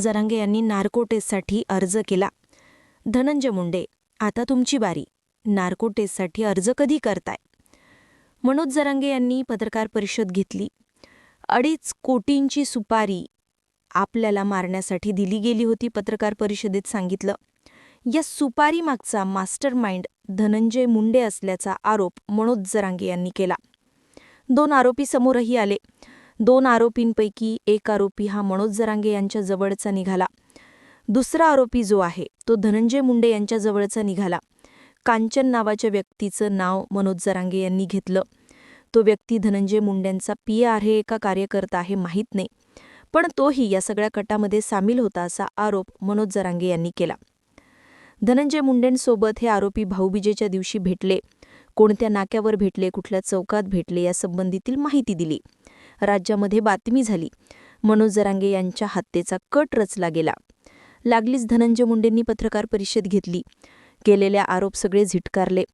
जरांगे यांनी नार्कोटेस्टसाठी अर्ज केला. धनंजय मुंडे आता तुमची बारी. नार्कोटेस्टसाठी अर्ज कधी करताय? मनोज जरांगे यांनी पत्रकार परिषद घेतली. अडीच कोटींची सुपारी आपल्याला मारण्यासाठी दिली गेली होती पत्रकार परिषदेत सांगितलं. या सुपारी मागचा मास्टर माइंड धनंजय मुंडे असल्याचा आरोप मनोज जरांगे यांनी केला. दोन आरोपी समोरही आले. दोन आरोपींपैकी एक आरोपी हा मनोज जरांगे यांच्या जवळचा निघाला. दुसरा आरोपी जो आहे तो धनंजय मुंडे यांच्या जवळचा निघाला. कांचन नावाच्या व्यक्तीचं नाव मनोज जरांगे यांनी घेतलं. तो व्यक्ती धनंजय मुंडेंचा पी हे एका कार्यकर्ता आहे माहीत नाही पण तोही या सगळ्या कटामध्ये सामील होता असा आरोप मनोज जरांगे यांनी केला. धनंजय मुंडेंसोबत हे आरोपी भाऊबीजेच्या दिवशी भेटले. कोणत्या नाक्यावर भेटले कुठल्या चौकात भेटले या संबंधीतील माहिती दिली. राज्यामध्ये बातमी झाली. मनोज जरांगे यांच्या हत्येचा कट रचला गेला. लागलीच धनंजय मुंडेंनी पत्रकार परिषद घेतली. केलेल्या आरोप सगळे झिटकारले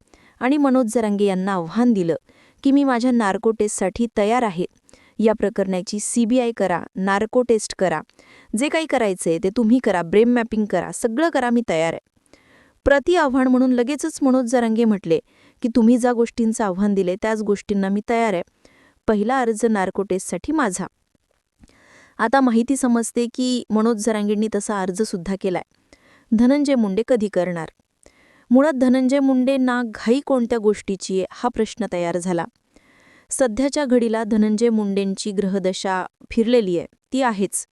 आणि मनोज जरांगे यांना आव्हान दिलं की मी माझ्या नार्को टेस्टसाठी तयार आहे. या प्रकरणाची सीबीआय करा नार्को टेस्ट करा. जे काही करायचंय ते तुम्ही करा ब्रेम मॅपिंग करा सगळं करा मी तयार आहे. प्रति आव्हान म्हणून लगेचच मनोज जरांगे म्हटले की तुम्ही ज्या गोष्टींचं आव्हान दिले त्याच गोष्टींना मी तयार आहे. पहिला अर्ज नार्को टेस्टसाठी माझा. आता माहिती समजते की मनोज जरांगींनी तसा अर्जसुद्धा केलाय. धनंजय मुंडे कधी करणार? मुळात धनंजय मुंडेंना घाई कोणत्या गोष्टीची आहे हा प्रश्न तयार झाला. सध्याच्या घडीला धनंजय मुंडेंची ग्रहदशा फिरलेली आहे ती आहेच.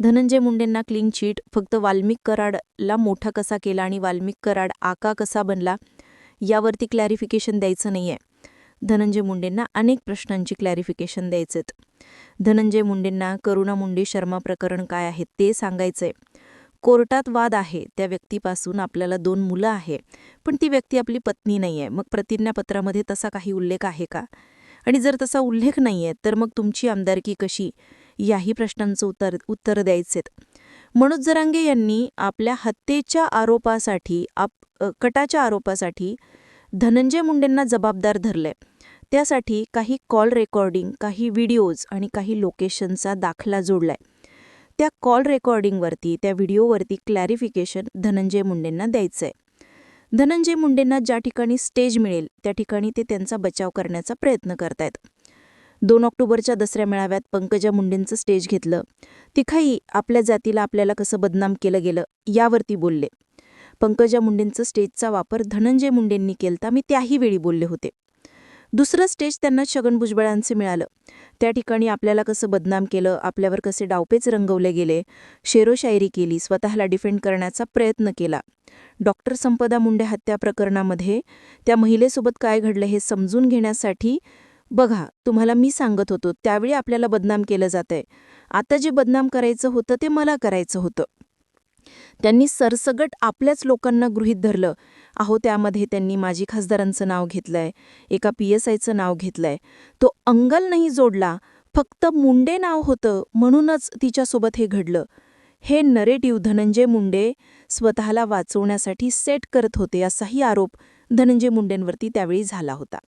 धनंजय मुंडेंना क्लीन चीट फक्त वाल्मिक कराडला मोठा कसा केला आणि वाल्मिक कराड आका कसा बनला यावरती क्लॅरिफिकेशन द्यायचं नाही आहे धनंजय मुंडेंना अनेक प्रश्नांची क्लॅरिफिकेशन द्यायचेत. धनंजय मुंडेंना करुणा मुंडे शर्मा प्रकरण काय आहे ते सांगायचंय. कोर्टात वाद आहे त्या व्यक्तीपासून आपल्याला दोन मुलं आहे पण ती व्यक्ती आपली पत्नी नाही आहे मग प्रतिज्ञापत्रामध्ये तसा काही उल्लेख आहे का? आणि जर तसा उल्लेख नाही आहे तर मग तुमची आमदारकी कशी? याही प्रश्नांचं उत्तर उत्तर द्यायचेत. मनोज जरांगे यांनी आपल्या हत्येच्या आरोपासाठी आप कटाच्या आरोपासाठी धनंजय मुंडेंना जबाबदार धरले त्यासाठी काही कॉल रेकॉर्डिंग काही व्हिडिओज आणि काही लोकेशनचा दाखला जोडलाय. त्या कॉल रेकॉर्डिंगवरती त्या व्हिडिओवरती क्लॅरिफिकेशन धनंजय मुंडेंना द्यायचंय. धनंजय मुंडेंना ज्या ठिकाणी स्टेज मिळेल त्या ठिकाणी ते त्यांचा बचाव करण्याचा प्रयत्न करतायत. दोन ऑक्टोबरच्या दसऱ्या मेळाव्यात पंकजा मुंडेंचं स्टेज घेतलं. तिखाई आपल्या जातीला आपल्याला कसं बदनाम केलं गेलं यावरती बोलले. पंकजा मुंडेंचं स्टेजचा वापर धनंजय मुंडेंनी केलता मी त्याही वेळी बोलले होते. दुसरं स्टेज त्यांना छगन भुजबळांचे मिळालं. त्या ठिकाणी आपल्याला कसं बदनाम केलं आपल्यावर कसे डावपेच रंगवले गेले शेरोशायरी केली स्वतःला डिफेंड करण्याचा प्रयत्न केला. डॉक्टर संपदा मुंडे हत्या प्रकरणामध्ये त्या महिलेसोबत काय घडलं हे समजून घेण्यासाठी बघा तुम्हाला मी सांगत होतो त्यावेळी आपल्याला बदनाम केलं जातंय. आता जे बदनाम करायचं होतं ते मला करायचं होतं. त्यांनी सरसगट आपल्याच लोकांना गृहीत धरलं. अहो त्यामध्ये त्यांनी माजी खासदारांचं नाव घेतलंय एका पी एस आयचं नाव घेतलंय. तो अंगल नाही जोडला फक्त मुंडे नाव होतं म्हणूनच तिच्यासोबत हे घडलं. हे नरेटिव्ह धनंजय मुंडे स्वतःला वाचवण्यासाठी सेट करत होते असाही आरोप धनंजय मुंडेंवरती त्यावेळी झाला होता.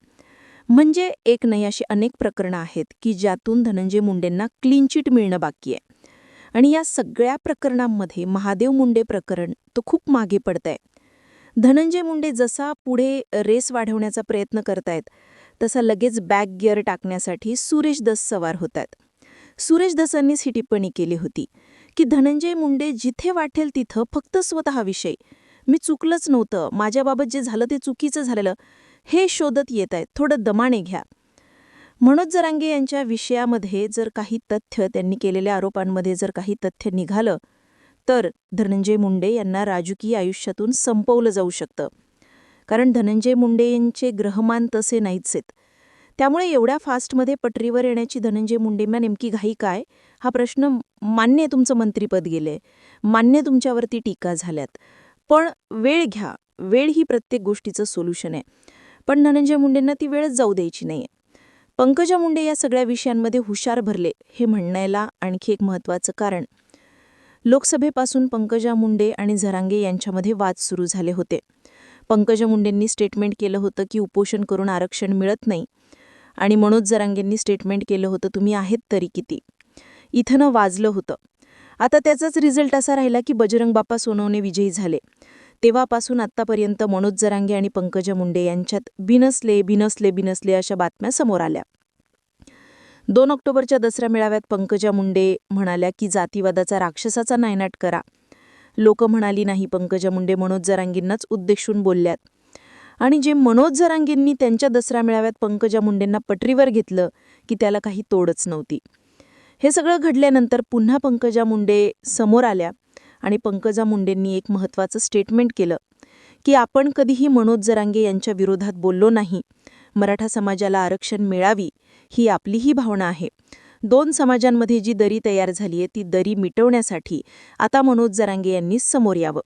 म्हणजे एक नाही अशी अनेक प्रकरणं आहेत की ज्यातून धनंजय मुंडेंना क्लीन चिट मिळणं बाकी आहे. आणि या सगळ्या प्रकरणांमध्ये महादेव मुंडे प्रकरण तो खूप मागे पडतंय. धनंजय मुंडे जसा पुढे रेस वाढवण्याचा प्रयत्न करतायत तसा लगेच बॅक गिअर टाकण्यासाठी सुरेश दस सवार होतात सुरेश दसांनीच ही टिप्पणी केली होती की धनंजय मुंडे जिथे वाटेल तिथं फक्त स्वतःविषयी मी चुकलंच नव्हतं माझ्याबाबत जे झालं ते चुकीचं झालेलं हे शोधत येत आहेत थोडं दमाने घ्या. मनोज जरांगे यांच्या विषयामध्ये जर काही तथ्य त्यांनी केलेल्या आरोपांमध्ये जर काही तथ्य निघालं तर धनंजय मुंडे यांना राजकीय आयुष्यातून संपवलं जाऊ शकतं. कारण धनंजय मुंडे यांचे ग्रहमान तसे नाहीच आहेत. त्यामुळे एवढ्या फास्टमध्ये पटरीवर येण्याची धनंजय मुंडेंना नेमकी घाई काय? हा प्रश्न मान्य तुमचं मंत्रीपद गेले मान्य तुमच्यावरती टीका झाल्यात. पण वेळ घ्या. वेळ ही प्रत्येक गोष्टीचं सोल्युशन आहे. पण धनंजय मुंडेंना ती वेळच जाऊ द्यायची नाहीये. पंकजा मुंडे या सगळ्या विषयांमध्ये हुशार भरले हे म्हणण्याला आणखी एक महत्त्वाचं कारण. लोकसभेपासून पंकजा मुंडे आणि झरांगे यांच्यामध्ये वाद सुरू झाले होते. पंकजा मुंडेंनी स्टेटमेंट केलं होतं की उपोषण करून आरक्षण मिळत नाही आणि मनोज जरांगेंनी स्टेटमेंट केलं होतं तुम्ही आहेत तरी किती? इथनं वाजलं होतं. आता त्याचाच रिझल्ट असा राहिला की बजरंग बाप्पा सोनवणे विजयी झाले. तेव्हापासून आत्तापर्यंत मनोज जरांगे आणि पंकजा मुंडे यांच्यात बिनसले बिनसले बिनसले अशा बातम्या समोर आल्या. दोन ऑक्टोबरच्या दसऱ्या मेळाव्यात पंकजा मुंडे म्हणाल्या की जातीवादाचा राक्षसाचा नायनाट करा. लोक म्हणाली नाही पंकजा मुंडे मनोज जरांगींनाच उद्देशून बोलल्यात. आणि जे मनोज जरांगींनी त्यांच्या दसरा मेळाव्यात पंकजा मुंडेंना पटरीवर घेतलं की त्याला काही तोडच नव्हती. हे सगळं घडल्यानंतर पुन्हा पंकजा मुंडे समोर आल्या. आणि पंकजा मुंडेंनी एक महत्त्वाचं स्टेटमेंट केलं की आपण कधीही मनोज जरांगे यांच्या विरोधात बोललो नाही. मराठा समाजाला आरक्षण मिळावी ही आपलीही भावना आहे. दोन समाजांमध्ये जी दरी तयार झाली आहे ती दरी मिटवण्यासाठी आता मनोज जरांगे यांनी समोर यावं.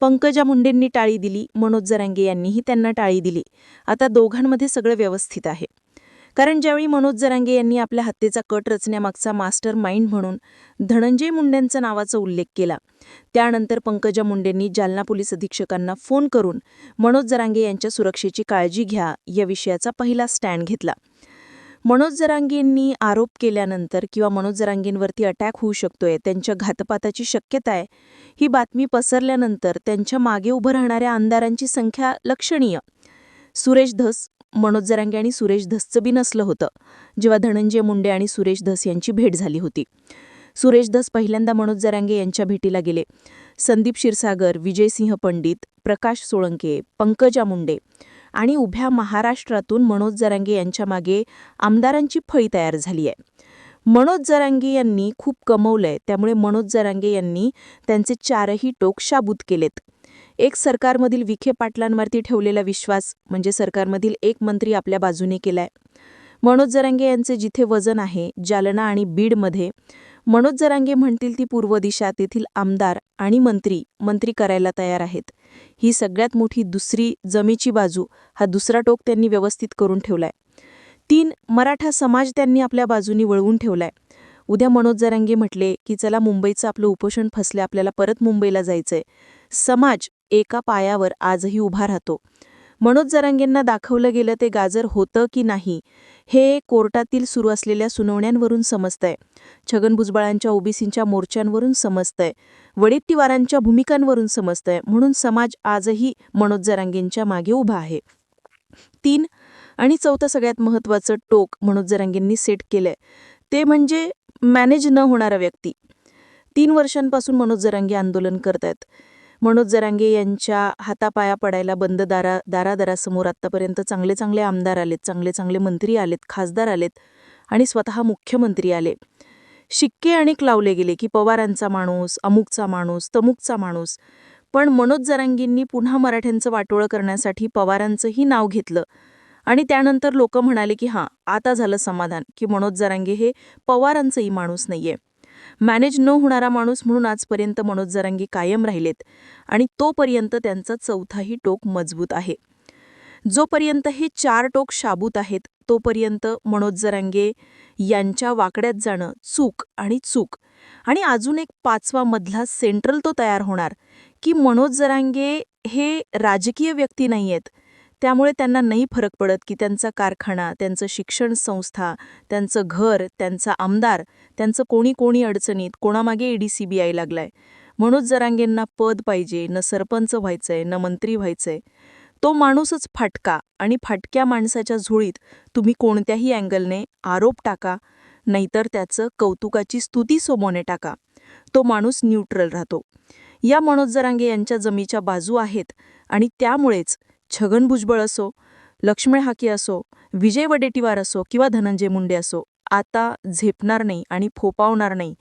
पंकजा मुंडेंनी टाळी दिली मनोज जरांगे यांनीही त्यांना टाळी दिली. आता दोघांमध्ये सगळं व्यवस्थित आहे. कारण ज्यावेळी मनोज जरांगे यांनी आपल्या हत्येचा कट रचण्यामागचा मास्टर माइंड म्हणून धनंजय मुंडेंचा नावाचा उल्लेख केला त्यानंतर पंकजा मुंडेंनी जालना पोलीस अधीक्षकांना फोन करून मनोज जरांगे यांच्या सुरक्षेची काळजी घ्या या विषयाचा पहिला स्टँड घेतला. मनोज जरांगेंनी आरोप केल्यानंतर किंवा मनोज जरांगेंवरती अटॅक होऊ शकतोय त्यांच्या घातपाताची शक्यता आहे ही बातमी पसरल्यानंतर त्यांच्या मागे उभं राहणाऱ्या आमदारांची संख्या लक्षणीय. सुरेश धस मनोज जरांगे आणि सुरेश धसचं बी नसलं होतं जेव्हा धनंजय मुंडे आणि सुरेश धस यांची भेट झाली होती. सुरेश धस पहिल्यांदा मनोज जरांगे यांच्या भेटीला गेले. संदीप क्षीरसागर विजयसिंह पंडित प्रकाश सोळंके पंकजा मुंडे आणि उभ्या महाराष्ट्रातून मनोज जरांगे यांच्या मागे आमदारांची फळी तयार झाली आहे. मनोज जरांगे यांनी खूप कमवलंय त्यामुळे मनोज जरांगे यांनी त्यांचे चारही टोक शाबूत केलेत. एक सरकारमधील विखे पाटलांवरती ठेवलेला विश्वास म्हणजे सरकारमधील एक मंत्री आपल्या बाजूने केलाय. मनोज जरांगे यांचे जिथे वजन आहे जालना आणि बीडमध्ये मनोज जरांगे म्हणतील ती पूर्व दिशा तेथील आमदार आणि मंत्री मंत्री करायला तयार आहेत. ही सगळ्यात मोठी दुसरी जमेची बाजू हा दुसरा टोक त्यांनी व्यवस्थित करून ठेवलाय. तीन मराठा समाज त्यांनी आपल्या बाजूनी वळवून ठेवलाय. उद्या मनोज जरांगे म्हटले की चला मुंबईचं आपलं उपोषण फसले आपल्याला परत मुंबईला जायचंय. समाज एका पायावर आजही उभा राहतो. मनोज जरांगेंना दाखवलं गेलं ते गाजर होतं की नाही हे कोर्टातील सुरू असलेल्या सुनावण्यांवरून समजतंय. छगन भुजबळांच्या ओबीसींच्या मोर्चांवरून समजतंय. वडेट्टीवारांच्या भूमिकांवरून समजतंय. म्हणून समाज आजही मनोज जरांगेंच्या मागे उभा आहे. तीन आणि चौथं सगळ्यात महत्त्वाचं टोक मनोज जरांगेंनी सेट केलंय. ते म्हणजे मॅनेज न होणारा व्यक्ती. तीन वर्षांपासून मनोज जरांगे आंदोलन करतायत. मनोज जरांगे यांच्या हातापाया पडायला बंद दारा दारादारासमोर आत्तापर्यंत चांगले चांगले आमदार आलेत चांगले चांगले मंत्री आलेत खासदार आलेत आणि स्वतः मुख्यमंत्री आले. शिक्के अनेक लावले गेले की पवारांचा माणूस अमुकचा माणूस तमुकचा माणूस. पण मनोज जरांगींनी पुन्हा मराठ्यांचं वाटोळं करण्यासाठी पवारांचंही नाव घेतलं. आणि त्यानंतर लोक म्हणाले की हां आता झालं समाधान की मनोज जरांगे हे पवारांचंही माणूस नाहीये. मॅनेज न होणारा माणूस म्हणून आजपर्यंत मनोज जरांगे कायम राहिलेत आणि तोपर्यंत त्यांचा चौथाही टोक मजबूत आहे. जोपर्यंत हे चार टोक शाबूत आहेत तोपर्यंत मनोज जरांगे यांच्या वाकड्यात जाणं चूक आणि चूक. आणि अजून एक पाचवा मधला सेंट्रल तो तयार होणार की मनोज जरांगे हे राजकीय व्यक्ती नाही आहेत त्यामुळे त्यांना नाही फरक पडत की त्यांचा कारखाना त्यांचं शिक्षण संस्था त्यांचं घर त्यांचा आमदार त्यांचं कोणी कोणी अडचणीत कोणामागे ईडी आय लागलाय. मनोज जरांगेंना पद पाहिजे न सरपंच व्हायचंय न मंत्री व्हायचंय. तो माणूसच फाटका आणि फाटक्या माणसाच्या झुळीत तुम्ही कोणत्याही अँगलने आरोप टाका नाहीतर त्याचं कौतुकाची स्तुती सोमोने टाका. तो माणूस न्यूट्रल राहतो. या मनोज जरांगे यांच्या जमीच्या बाजू आहेत आणि त्यामुळेच छगन भुजबळ असो लक्ष्मण हाके असो विजय वडेटीवार असो किंवा धनंजय मुंडे असो आता झेपणार नाही आणि फोपावणार नाही.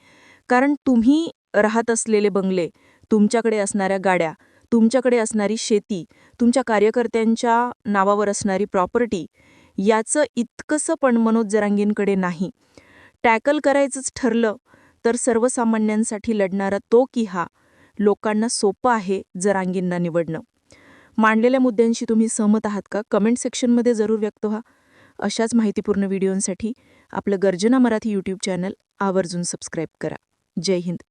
कारण तुम्ही राहत असलेले बंगले तुमच्याकडे असणाऱ्या गाड्या तुमच्याकडे असणारी शेती तुमच्या कार्यकर्त्यांच्या नावावर असणारी प्रॉपर्टी याचं इतकंसं पण मनोज जरांगींकडे नाही. टॅकल करायचंच ठरलं तर सर्वसामान्यांसाठी लढणारा तो की हा लोकांना सोपं आहे जरांगींना निवडणं. मांडलेल्या मुद्द्यांशी तुम्ही सहमत आहात का? कमेंट सेक्शनमध्ये जरूर व्यक्त व्हा. अशाच माहितीपूर्ण व्हिडिओंसाठी आपलं गर्जना मराठी यूट्यूब चॅनल आवर्जून सबस्क्राईब करा. जय हिंद.